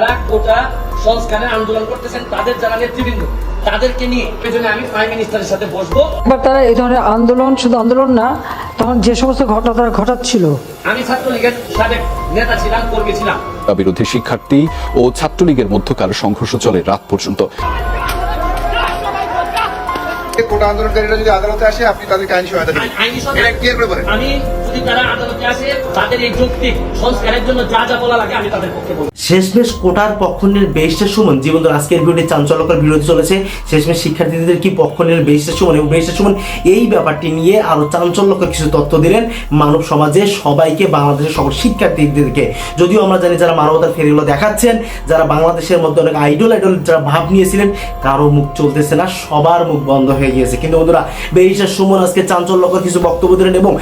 যারা কোটা সংস্কারের আন্দোলন করতেছেন তাদের যারা নেতৃবৃন্দ তাদেরকে নিয়ে পেছনে আমি প্রাইম মিনিস্টারের সাথে বসবো। এবার তারা এই ধরনের আন্দোলন শুধু আন্দোলন না তখন যে সমস্ত ঘটনা তারা ঘটাচ্ছিল। আমি ছাত্রলীগের সাবেক নেতা ছিলাম কর্মী ছিলাম। বিরোধী শিক্ষার্থী ও ছাত্রলীগের মধ্যকার সংঘর্ষ চলে রাত পর্যন্ত। কোটা আন্দোলনকারীরা যদি আদালতে আসে আপনি তাদেরকে আইন সহায়তা আইনি এটা ক্লিয়ার করে বলেন আমি যদি তারা আদালতে আসে, তাদের এই সংস্কারের জন্য যা যা বলা লাগে আমি তাদের পক্ষে বলব। শেষমেশ কোটার পক্ষ নিয়ে সুমন জীবন আজকের চাঞ্চল্যকর বিরোধী চলেছে। শেষমেশ শিক্ষার্থীদের কি পক্ষ নিয়ে সুমন এবং সুমন, এই ব্যাপারটি নিয়ে আরও চাঞ্চল্যকর কিছু তথ্য দিলেন মানব সমাজে সবাইকে, বাংলাদেশের সকল শিক্ষার্থীদেরকে। যদিও আমরা জানি যারা মানবতার ফেরিগুলো দেখাচ্ছেন, যারা বাংলাদেশের মধ্যে অনেক আইডল আইডল যারা ভাব নিয়েছিলেন, কারও মুখ চলতেছে না, সবার মুখ বন্ধ হয়ে গিয়েছে। কিন্তু বন্ধুরা বেশটা সুমন আজকে চাঞ্চল্যকর কিছু বক্তব্য দিলেন এবং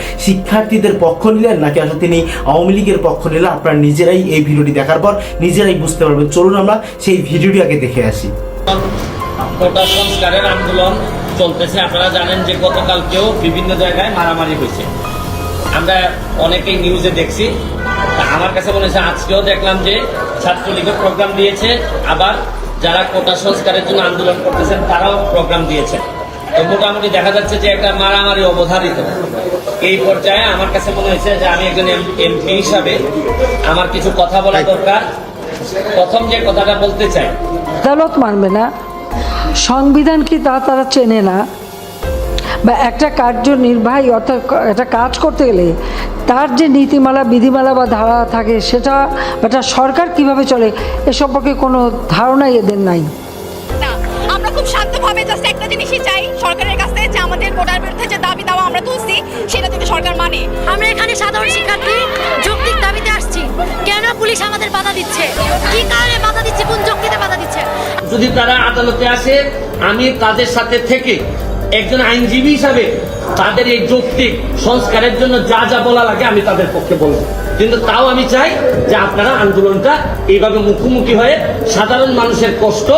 শিক্ষার্থীদের পক্ষ নিলেন নাকি আসলে তিনি আওয়ামী লীগের পক্ষ নিলেন? আপনারা নিজেরাই এই ভিডিওটি দেখার পর নিজেরাই বুঝতে পারবেন। চলুন আমরা সেই ভিডিওটি আগে দেখে আসি। কোটা সংস্কারের আন্দোলন চলতেছে। আপনারা জানেন যে গতকালকেও বিভিন্ন জায়গায় মারামারি হয়েছে। আমরা অনেকেই নিউজে দেখছি। আমার কাছে মনে হচ্ছে আজকেও দেখলাম যে ছাত্রলীগের প্রোগ্রাম দিয়েছে। আবার যারা কোটা সংস্কারের জন্য আন্দোলন করতেছেন, তারাও প্রোগ্রাম দিয়েছে তো মোটামুটি দেখা যাচ্ছে যে একটা মারামারি অবধারিত। এই পর্যায়ে আমার কাছে মনে হয়েছে যে আমি একজন এমপি হিসাবে আমার কিছু কথা বলা দরকার। প্রথম যে কথাটা বলতে চাই। আদালত মানবে না। সংবিধান কি তা তারা চেনে না। বা একটা কার্যনির্বাহী অর্থাৎ একটা কাজ করতে গেলে তার যে নীতিমালা বিধিমালা বা ধারা থাকে সেটা বা একটা সরকার কীভাবে চলে এ সম্পর্কে কোনো ধারণাই এদের নাই। খুব শান্তভাবে জাস্ট একটা জিনিসই চাই সরকারের কাছ থেকে যে আমাদের কোটার বিরুদ্ধে যে দাবি দাওয়া আমরা তুলছি সেটা যদি সরকার মানে। আমরা এখানে সাধারণ শিক্ষার্থী যৌক্তিক দাবিতে আসছি। কেন পুলিশ আমাদের বাধা দিচ্ছে? কি কারণে বাধা দিচ্ছে? কোন যুক্তিতে বাধা দিচ্ছে? যদি তারা আদালতে আসে আমি তাদের সাথে থেকে একজন আইনজীবী হিসাবে তাদের এই যৌক্তিক সংস্কারের জন্য যা যা বলা লাগে আমি তাদের পক্ষে বলব। কিন্তু তাও আমি চাই যে আপনারা আন্দোলনটা এইভাবে মুখোমুখি হয়ে সাধারণ মানুষের কষ্ট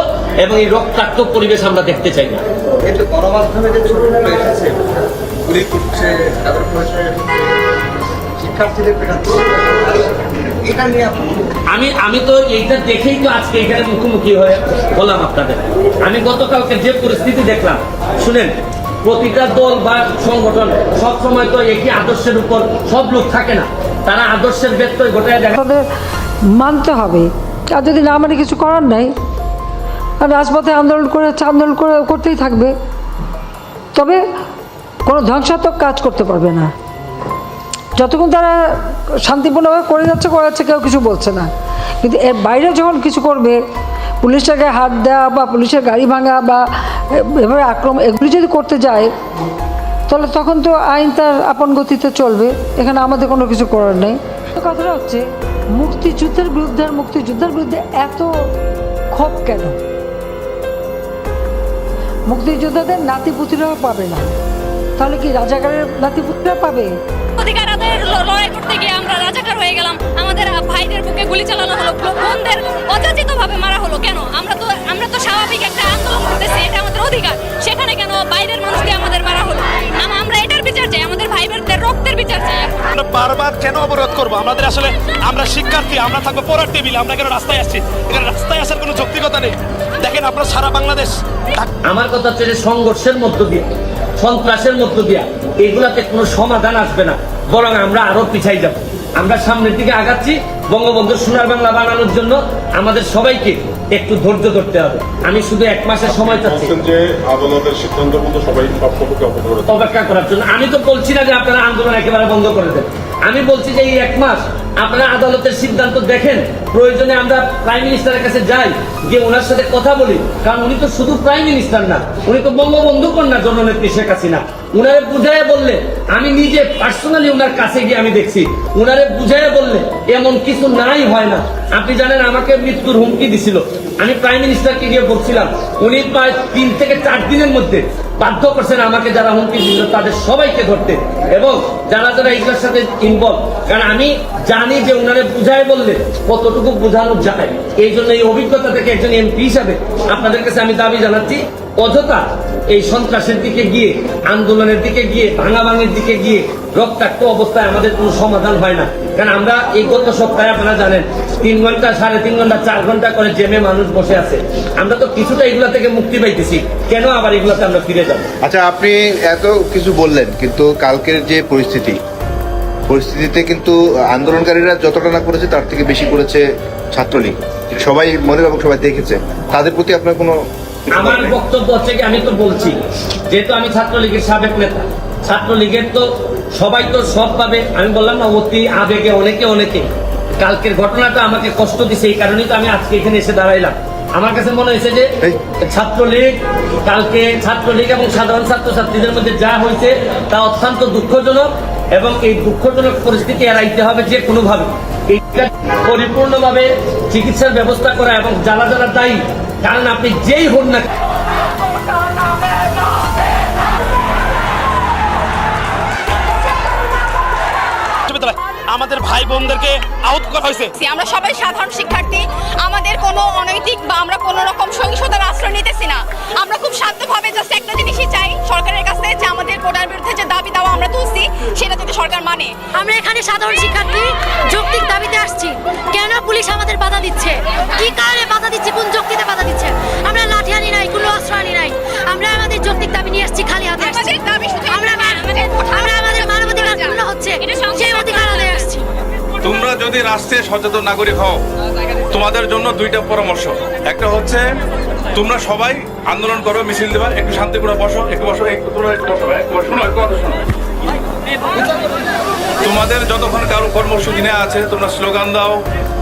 এবং এই রক্তাক্ত পরিবেশ আমরা দেখতে চাই না। কিন্তু গণমাধ্যমে যে ছবিগুলো এসেছে গুলি করছে শিক্ষার্থীদের এটা নিয়ে আমি আমি তো এইটা দেখেই তো আজকে এখানে মুখোমুখি হয়ে বললাম আপনাদের। আমি গতকালকে যে পরিস্থিতি দেখলাম শুনেন প্রতিটা দল বা সংগঠন সব সময় তো একই আদর্শের উপর সব লোক থাকে না। তারা আদর্শের ব্যত্যয় ঘটায় দেখা মানতে হবে। আর যদি না মানে কিছু করার নাই আর রাজপথে আন্দোলন করে আন্দোলন করে করতেই থাকবে। তবে কোনো ধ্বংসাত্মক কাজ করতে পারবে না। যতক্ষণ তারা শান্তিপূর্ণভাবে করে যাচ্ছে করে যাচ্ছে, কেউ কিছু বলছে না। কিন্তু এর বাইরে যখন কিছু করবে, পুলিশের গায়ে হাত দেওয়া বা পুলিশের গাড়ি ভাঙা বা এভাবে আক্রমণ, এগুলি যদি করতে যায়, তাহলে তখন তো আইন তার আপন গতিতে চলবে। এখানে আমাদের কোনো কিছু করার নেই। কথাটা হচ্ছে, মুক্তিযুদ্ধের বিরুদ্ধে আর মুক্তিযুদ্ধের বিরুদ্ধে এত ক্ষোভ কেন? মুক্তিযোদ্ধাদের নাতিপুতিরাও পাবে না। তাহলে কি রাজাকারের নাতিপুতিরা পাবে? অধিকার আদায়ের ল- লড়াই করতে গিয়ে আমরা রাজাকার হয়ে গেলাম। আমাদের ভাইদের বুকে গুলি চালানো হলো বোনদের অযাচিত ভাবে মারা হলো। কেন? আমরা তো আমরা তো স্বাভাবিক একটা আন্দোলন করতেছি এটা আমাদের অধিকার। সেখানে কেন বাইরের মানুষকে আমাদের মারা হলো? আম- আমরা এটার বিচার চাই আমাদের রক্তের বিচার চাই। আমরা বারবার কেন অবরোধ করব? আমাদের আসলে আমরা শিক্ষার্থী আমরা থাকব পড়ার টেবিলে আমরা কেন রাস্তায় আসছি? এখানে রাস্তায় আসার কোনো যৌক্তিকতা নেই। দেখেন আপনারা সারা বাংলাদেশ। আমার কথা হচ্ছে যে সংঘর্ষের মধ্য দিয়ে সন্ত্রাসের মধ্য দিয়া এগুলাতে কোনো সমাধান আসবে না। বরং আমরা আরও পিছাই যাব। আমরা সামনের দিকে আগাচ্ছি বঙ্গবন্ধু সোনার বাংলা বানানোর জন্য আমাদের সবাইকে একটু ধৈর্য ধরতে হবে। আমি শুধু এক মাসের সময় চাচ্ছি। যে আদালতের সিদ্ধান্ত মতো সবাই অপেক্ষা করার জন্য। আমি তো বলছি না যে আপনারা আন্দোলন একেবারে বন্ধ করে দেন। আমি বলছি যে এই এক মাস আপনারা আদালতের সিদ্ধান্ত দেখেন, প্রয়োজনে আমরা প্রাইম মিনিস্টারের কাছে যাই, গিয়ে ওনার সাথে কথা বলি। কারণ উনি তো শুধু প্রাইম মিনিস্টার না, উনি তো বঙ্গবন্ধু কন্যা জননেত্রী শেখ হাসিনা। উনারে বুঝাইয়া বললে, আমি নিজে পার্সোনালি উনার কাছে গিয়ে আমি দেখছি। উনারে বুঝাইয়া বললে, এমন কিছু নাই হয় না। আপনি জানেন আমাকে মৃত্যুর হুমকি দিছিল। আমি প্রাইম মিনিস্টারকে গিয়ে বলছিলাম, উনি প্রায় তিন থেকে চার দিনের মধ্যে বাধ্য করছেন আমাকে যারা হুমকি দিল তাদের সবাইকে ধরতে এবং যারা যারা এগুলোর সাথে ইনভলভ কারণ আমি জানি যে উনারে বুঝায় বললে কতটুকু বোঝানো যায়। এই জন্য এই অভিজ্ঞতা থেকে একজন এমপি হিসাবে আপনাদের কাছে আমি দাবি জানাচ্ছি অযথা এই সন্ত্রাসের দিকে গিয়ে, আন্দোলনের দিকে গিয়ে, ভাঙাভাঙির দিকে গিয়ে রক্তাক্ত অবস্থায় আমাদের কোনো সমাধান হয় না। কারণ আমরা এই গত সপ্তাহে আপনারা জানেন, তিন ঘণ্টা, সাড়ে তিন ঘণ্টা, চার ঘণ্টা করে জেমে মানুষ বসে আছে। আমরা তো কিছুটা এগুলা থেকে মুক্তি পাইতেছি। কেন আবার এগুলাতে আমরা ফিরে যাব? আচ্ছা আপনি এত কিছু বললেন, কিন্তু কালকের যে পরিস্থিতি, পরিস্থিতিতে কিন্তু আন্দোলনকারীরা যতটা না করেছে, তার থেকে বেশি করেছে ছাত্রলীগ। সবাই মনে এবং সবাই দেখেছে। তাদের প্রতি আপনার কোনো আমার বক্তব্য হচ্ছে কি আমি তো বলছি যেহেতু আমি ছাত্রলীগের সাবেক নেতা ছাত্রলীগের তো সবাই তো সব পাবে। আমি বললাম না অতি আবেগে অনেকে অনেকে। কালকের ঘটনাটা আমাকে কষ্ট দিছে এই কারণেই তো আমি আজকে এখানে এসে দাঁড়াইলাম। আমার কাছে মনে হয়েছে যে। ছাত্রলীগ কালকে ছাত্রলীগ এবং সাধারণ ছাত্রছাত্রীদের মধ্যে যা হয়েছে তা অত্যন্ত দুঃখজনক এবং এই দুঃখজনক পরিস্থিতি এড়াইতে হবে যে কোনোভাবে। এইটা পরিপূর্ণভাবে চিকিৎসার ব্যবস্থা করা এবং যারা যারা দায়ী কারণ আপনি যেই হন না আমাদের ভাই বোনদেরকে আউট করা হয়েছে। আমরা সবাই সাধারণ শিক্ষার্থী। আমাদের কোনো অনৈতিক বা আমরা কোনো রকম সহিংসতার আশ্রয় নিতেছি না। আমরা খুব শান্তভাবে জাস্ট একটা জিনিসই চাই সরকারের কাছে যে আমাদের কোটার বিরুদ্ধে যে দাবি দাওয়া আমরা তুলছি সেটা যদি সরকার মানে। আমরা এখানে সাধারণ শিক্ষার্থী যৌক্তিক দাবিতে আসছি। কেন পুলিশ আমাদের বাধা দিচ্ছে। কি কারণে বাধা দিচ্ছে? কোন যুক্তিতে বাধা দিচ্ছে? আমরা লাঠি আনি নাই কোনো অস্ত্র আনি নাই। আমরা আমাদের যৌক্তিক দাবি নিয়ে আসছি খালি হাতে আমাদের দাবি শুধু আমরা আমরা আমাদের মানবাধিকার পূর্ণ হচ্ছে সেই অধিকার আদায় আসছি। তোমরা যদি রাষ্ট্রে সচেতন নাগরিক হও তোমাদের জন্য দুইটা পরামর্শ। একটা হচ্ছে তোমরা সবাই আন্দোলন করো মিছিল দেবা একটু শান্তি করে বসো একটু বসো একটু তোমরা একটু বসো একটু বসো, শোনো একটু কথা শোনো তোমাদের যতক্ষণ কারও কর্মসূচি নেওয়া আছে, তোমরা স্লোগান দাও।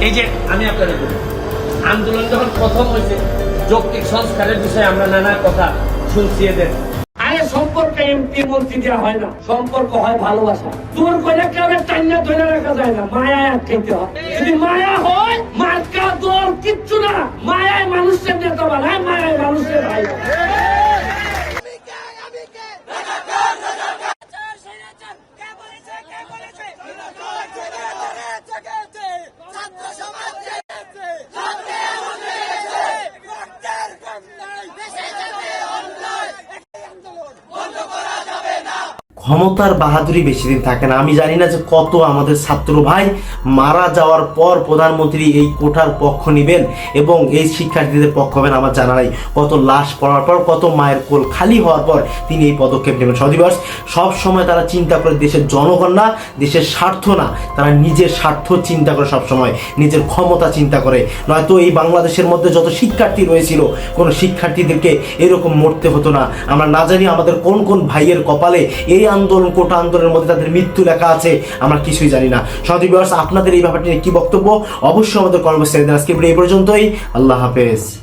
এই যে আমি আপনাদের বলি, আন্দোলন যখন প্রথম হয়েছে, যৌক্তিক সংস্কারের বিষয়ে আমরা নানা কথা শুনছি এদের। সম্পর্কে হয় না, সম্পর্ক হয় ভালোবাসা। তোর মায়ায় মানুষের নেতা বানায়, মায়ায় মানুষের ভাই ক্ষমতার বাহাদুরি বেশি দিন থাকে না। আমি জানি না যে কত আমাদের ছাত্র ভাই মারা যাওয়ার পর প্রধানমন্ত্রী এই কোঠার পক্ষ নেবেন এবং এই শিক্ষার্থীদের পক্ষ হবেন আমার জানা নাই। কত লাশ পড়ার পর, কত মায়ের কোল খালি হওয়ার পর তিনি এই পদক্ষেপ নেবেন। সদিবস সব সময় তারা চিন্তা করে দেশের জনগণ না, দেশের স্বার্থ না, তারা নিজের স্বার্থ চিন্তা করে সব সময়, নিজের ক্ষমতা চিন্তা করে। নয়তো এই বাংলাদেশের মধ্যে যত শিক্ষার্থী রয়েছিল, কোনো শিক্ষার্থীদেরকে এরকম মরতে হতো না। আমরা না জানি আমাদের কোন কোন ভাইয়ের কপালে এই আন্দোলন, কোটা আন্দোলনের মধ্যে তাদের মৃত্যু লেখা আছে, আমরা কিছুই জানি না। সদিবস আপনাদের এই ব্যাপারটি নিয়ে কি বক্তব্য? অবশ্যই আমাদের কর্মস্থলে আজকে এই পর্যন্তই। আল্লাহ হাফেজ।